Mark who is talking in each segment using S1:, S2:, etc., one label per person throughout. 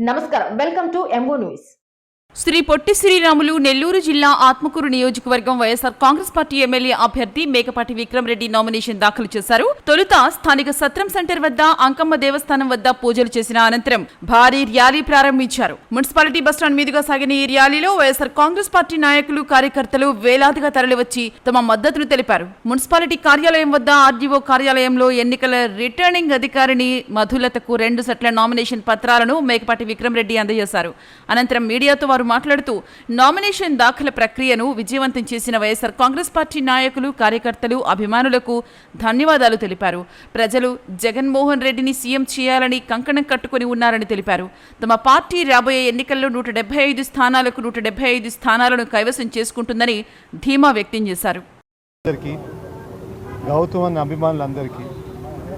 S1: నమస్కారం welcome to MO news
S2: Shri Potti Sriramulu Nellore జిల్లా ఆత్మకూరు నియోజకవర్గం వైఎస్ఆర్ కాంగ్రెస్ పార్టీ ఎమ్మెల్యే అభ్యర్థి మేకపాటి విక్రమ్ రెడ్డి నామినేషన్ దాఖలు చేశారు. తొలుత స్థానిక సత్రం సెంటర్ వద్ద అంకమ్మ దేవస్థానం వద్ద పూజలు చేసిన అనంతరం భారీ ర్యాలీ ప్రారంభించారు. మున్సిపాలిటీ బస్టాండ్ మీదుగా సాగిన ఈ ర్యాలీలో వైఎస్ఆర్ కాంగ్రెస్ పార్టీ నాయకులు కార్యకర్తలు వేలాదిగా తరలివచ్చి తమ మద్దతును తెలిపారు. మున్సిపాలిటీ కార్యాలయం వద్ద ఆర్డీఓ కార్యాలయంలో ఎన్నికల రిటర్నింగ్ అధికారిని మధులతకు రెండు సెట్ల నామినేషన్ పత్రాలను మేకపాటి విక్రమ్ రెడ్డి అందజేశారు. అనంతరం మీడియాతో వారు మాట్లాడుతూ నామినేషన్ దాఖల ప్రక్రియను విజయవంతం చేసిన వైఎస్ఆర్ కాంగ్రెస్ పార్టీ నాయకులు కార్యకర్తలు అభిమానులకు ధన్యవాదాలు తెలిపారు. ప్రజలు జగన్మోహన్ రెడ్డిని సీఎం చేయాలని కంకణం కట్టుకుని ఉన్నారని తెలిపారు. తమ పార్టీ రాబోయే ఎన్నికల్లో నూట డెబ్బై ఐదు స్థానాలకు నూట డెబ్బై ఐదు స్థానాలను కైవసం చేసుకుంటుందని ధీమా వ్యక్తం చేశారు.
S3: గౌతమ్ అభిమానులందరికీ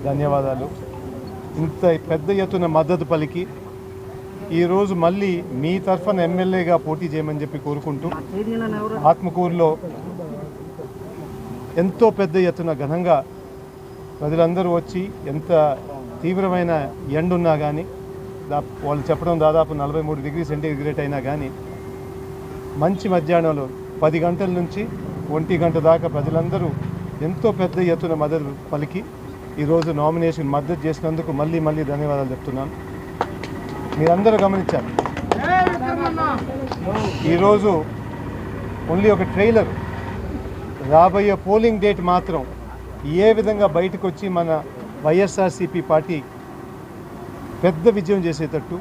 S3: ధన్యవాదాలు. ఇంత పెద్ద ఎత్తున మద్దతు పలికి ఈరోజు మళ్ళీ మీ తరఫున ఎమ్మెల్యేగా పోటీ చేయమని చెప్పి కోరుకుంటూ ఆత్మకూరులో ఎంతో పెద్ద ఎత్తున ఘనంగా ప్రజలందరూ వచ్చి ఎంత తీవ్రమైన ఎండున్నా కానీ వాళ్ళు చెప్పడం దాదాపు నలభై మూడు డిగ్రీ సెంటీగ్రేడ్ అయినా కానీ మంచి మధ్యాహ్నంలో పది గంటల నుంచి ఒంటి గంట దాకా ప్రజలందరూ ఎంతో పెద్ద ఎత్తున మద్దతు పలికి ఈరోజు నామినేషన్ మద్దతు చేసినందుకు మళ్ళీ మళ్ళీ ధన్యవాదాలు చెప్తున్నాను. మీరందరూ గమనించారు ఈరోజు ఓన్లీ ఒక ట్రైలర్ రాబోయే పోలింగ్ డేట్ మాత్రం ఏ విధంగా బయటకు వచ్చి మన వైఎస్ఆర్సీపీ పార్టీ పెద్ద విజయం చేసేటట్టు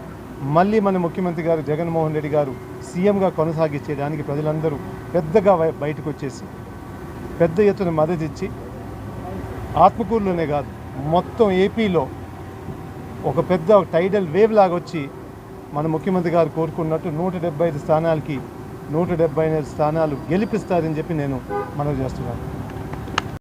S3: మళ్ళీ మన ముఖ్యమంత్రి గారు జగన్మోహన్ రెడ్డి గారు సీఎంగా కొనసాగించేయడానికి ప్రజలందరూ పెద్దగా బయటకు వచ్చేసి పెద్ద ఎత్తున మద్దతు ఇచ్చి ఆత్మకూరులోనే కాదు మొత్తం ఏపీలో ఒక పెద్ద టైడల్ వేవ్ లాగా వచ్చి మన ముఖ్యమంత్రి గారు కోరుకున్నట్టు నూట డెబ్బై ఐదు స్థానాలకి నూట డెబ్బై ఐదు స్థానాలు గెలిపిస్తారని చెప్పి నేను మనవి చేస్తున్నాను.